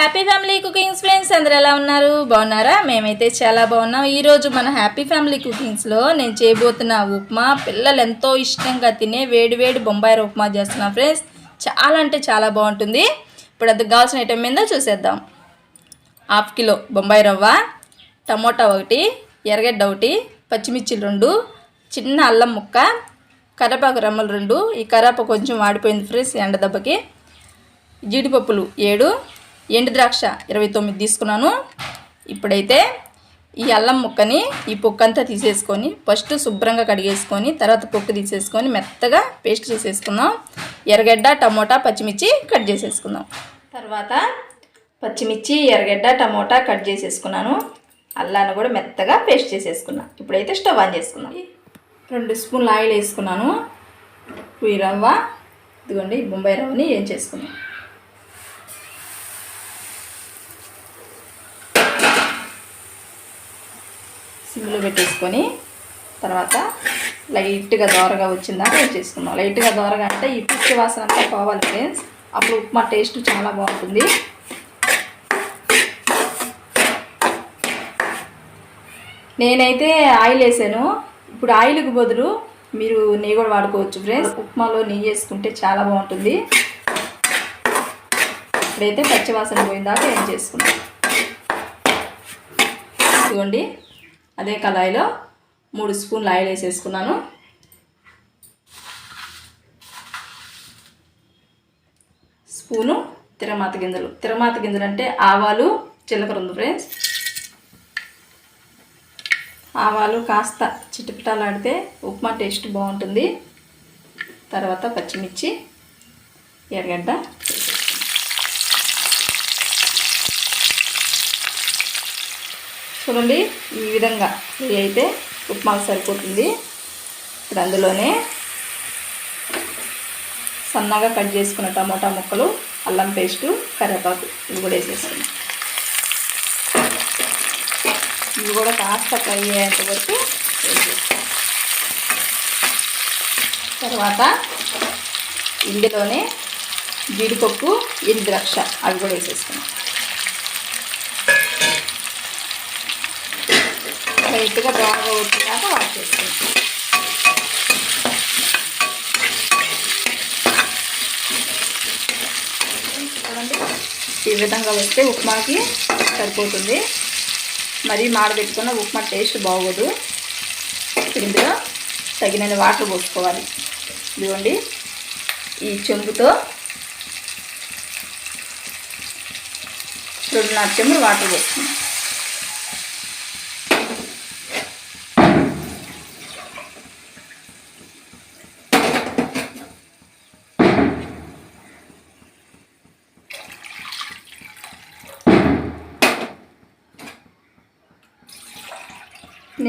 Happy family cookings friends అందరు ఎలా ఉన్నారు? బాగున్నారా? మేమైతే చాలా బాగున్నాం. ఈరోజు మన హ్యాపీ ఫ్యామిలీ కుకింగ్స్లో నేను చేయబోతున్న ఉప్మా పిల్లలు ఎంతో ఇష్టంగా తినే వేడి వేడి బొంబాయి ఉప్మా చేస్తున్నా ఫ్రెండ్స్ చాలా అంటే చాలా బాగుంటుంది. ఇప్పుడు అది కావాల్సిన ఐటెం మీద చూసేద్దాం. హాఫ్ కిలో బొంబాయి రవ్వ టమోటా ఒకటి ఎర్రగడ్డ ఒకటి పచ్చిమిర్చిలు రెండు చిన్న అల్లం ముక్క కరివేపాకు రెమ్మలు రెండు. ఈ కరివేపాకు కొంచెం వాడిపోయింది ఫ్రెండ్స్ ఎండ దెబ్బకి. జీడిపప్పులు ఏడు ఎండు ద్రాక్ష ఇరవై తొమ్మిది తీసుకున్నాను. ఇప్పుడైతే ఈ అల్లం ముక్కని ఈ పొక్క అంతా తీసేసుకొని ఫస్ట్ శుభ్రంగా కడిగేసుకొని తర్వాత పొక్కు తీసేసుకొని మెత్తగా పేస్ట్ చేసేసుకుందాం. ఎర్రగడ్డ టమోటా పచ్చిమిర్చి కట్ చేసేసుకుందాం. తర్వాత పచ్చిమిర్చి ఎర్రగడ్డ టమోటా కట్ చేసేసుకున్నాను. అల్లాన్ని కూడా మెత్తగా పేస్ట్ చేసేసుకున్నాను ఇప్పుడైతే స్టవ్ ఆన్ చేసుకున్నాం రెండు స్పూన్లు ఆయిల్ వేసుకున్నాను. ఈ రవ్వ. ఇదిగోండి బొంబాయి రవ్వని ఏం చేసుకున్నాను సిమ్లో పెట్టేసుకొని తర్వాత లైట్గా దోరగా వచ్చిందాక వచ్చేసుకుందాం లైట్గా దోరగా అంటే ఈ పిచ్చి వాసన అంతా పోవాలి ఫ్రెండ్స్. అప్పుడు ఉప్మా టేస్ట్ చాలా బాగుంటుంది. నేనైతే ఆయిల్ వేసాను. ఇప్పుడు ఆయిల్కి బదులు మీరు నెయ్యి కూడా వాడుకోవచ్చు ఫ్రెండ్స్. ఉప్మాలో నెయ్యి వేసుకుంటే చాలా బాగుంటుంది. ఇప్పుడైతే పచ్చివాసన పోయిందాక ఏం చేసుకున్నాం చూడండి అదే కళాయిలో మూడు స్పూన్లు ఆయిల్ వేసేసుకున్నాను. స్పూను తిరమాత గింజలు. తిరమాత గింజలు అంటే ఆవాలు జీలకర్ర ఉంది ఫ్రెండ్స్. ఆవాలు కాస్త చిటిపిటాలాడితే ఉప్మా టేస్ట్ బాగుంటుంది. తర్వాత పచ్చిమిర్చి ఎర్రగడ్డ చూడండి ఈ విధంగా ఇది అయితే ఉప్మాకు సరిపోతుంది. ఇప్పుడు అందులోనే సన్నగా కట్ చేసుకున్న టమోటా ముక్కలు అల్లం పేస్టు కరివేపాకు ఇవి కూడా వేసేసుకున్నాం ఇవి కూడా కాస్త ఫ్రై అయ్యేంత వరకు తర్వాత ఇందులోనే జీడిపప్పు ఎండు ద్రాక్ష అవి కూడా వేసేసుకున్నాం లైట్గా బాగా వచ్చేదాకా వాష్ చేసుకుంటాం చూడండి ఈ విధంగా వస్తే ఉప్మాకి సరిపోతుంది. మరీ మాడబెట్టుకున్న ఉప్మా టేస్ట్ బాగోదు. ఇందులో తగినన్ని వాటర్ పోసుకోవాలి. ఇదిగోండి ఈ చెంబుతో రెండున్నర చెంబులు వాటర్ పోసుకున్నాం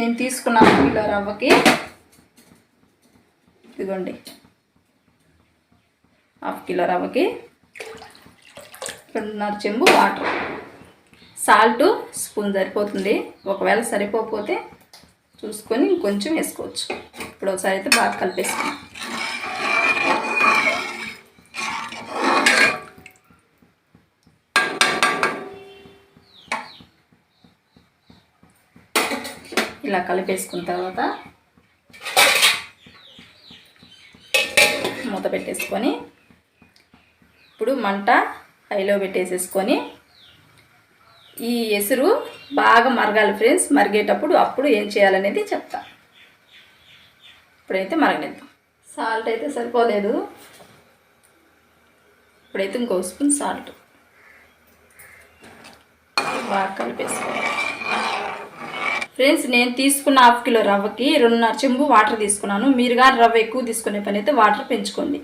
నేను తీసుకున్న హాఫ్ కిలో రవ్వకి. ఇదిగోండి. హాఫ్ కిలో రవ్వకి. రెండున్నర చెంబు వాటర్. సాల్ట్ స్పూన్ సరిపోతుంది. ఒకవేళ సరిపోకపోతే చూసుకొని ఇంకొంచెం వేసుకోవచ్చు. ఇప్పుడు ఒకసారి అయితే బాగా కలిపేసుకున్నాం ఇలా కలిపేసుకున్న తర్వాత మూత పెట్టేసుకొని ఇప్పుడు మంట హైలో పెట్టేసేసుకొని ఈ ఎసురు బాగా మరగాలి ఫ్రెండ్స్. మరిగేటప్పుడు అప్పుడు ఏం చేయాలనేది చెప్తా. ఇప్పుడైతే మరగనిద్దాం. సాల్ట్ అయితే సరిపోలేదు. ఇప్పుడైతే ఇంకో స్పూన్ సాల్ట్. బాగా కలిపేసుకోవాలి. ఫ్రెండ్స్ నేను తీసుకున్న హాఫ్ కిలో రవ్వకి రెండున్నర చెంబు వాటర్ తీసుకున్నాను. మీరు కానీ రవ్వ ఎక్కువ తీసుకునే పని అయితే వాటర్ పెంచుకోండి.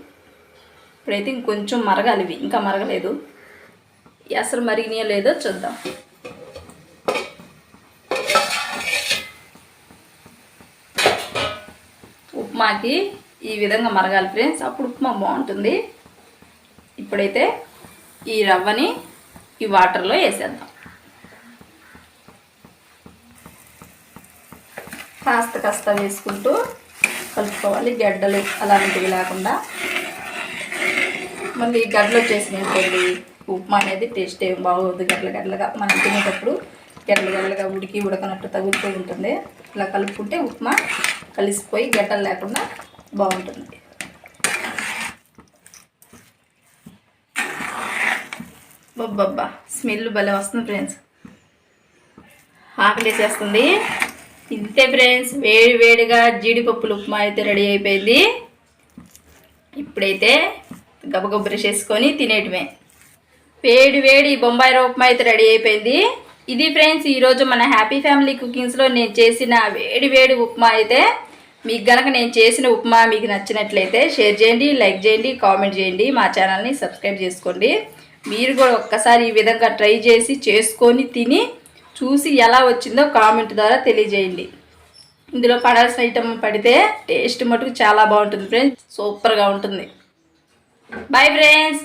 ఇప్పుడైతే ఇంకొంచెం మరగాలి ఇవి. ఇంకా మరగలేదు. అసలు మరిగినాయో లేదో చూద్దాం. ఉప్మాకి ఈ విధంగా మరగాలి ఫ్రెండ్స్. అప్పుడు ఉప్మా బాగుంటుంది. ఇప్పుడైతే ఈ రవ్వని ఈ వాటర్లో వేసేద్దాం. కాస్త కాస్త వేసుకుంటూ కలుపుకోవాలి. గడ్డలు అలాంటివి లేకుండా. మళ్ళీ గడ్డలు వచ్చేసినాయి ఉప్మా అనేది టేస్ట్ ఏం బాగోదు. గట్ల గడ్డలుగా మనం తినేటప్పుడు గడ్డల గడ్డలుగా ఉడికి ఉడకనట్టు తగులుతూ ఉంటుంది. ఇలా కలుపుకుంటే ఉప్మా కలిసిపోయి గడ్డలు లేకుండా బాగుంటుంది. బొబ్బబ్బా స్మెల్ భలే వస్తుంది ఫ్రెండ్స్. ఆకలేసేస్తుంది ఇంతే ఫ్రెండ్స్ వేడి వేడిగా జీడిపప్పులు ఉప్మా అయితే రెడీ అయిపోయింది. ఇప్పుడైతే గబగబ చేసుకొని తినేయటమే వేడి వేడి బొంబాయి ఉప్మా అయితే రెడీ అయిపోయింది. ఇది ఫ్రెండ్స్ ఈరోజు మన హ్యాపీ ఫ్యామిలీ కుకింగ్స్లో నేను చేసిన వేడి వేడి ఉప్మా అయితే మీకు గనక నేను చేసిన ఉప్మా మీకు నచ్చినట్లయితే షేర్ చేయండి లైక్ చేయండి కామెంట్ చేయండి. మా ఛానల్ని సబ్స్క్రైబ్ చేసుకోండి. మీరు కూడా ఒక్కసారి ఈ విధంగా ట్రై చేసి చేసుకొని తిని చూసి ఎలా వచ్చిందో కామెంట్ ద్వారా తెలియజేయండి. ఇందులో పడాల్సిన ఐటమ్ పడితే టేస్ట్ మటుకు చాలా బాగుంటుంది ఫ్రెండ్స్ సూపర్గా ఉంటుంది. Bye friends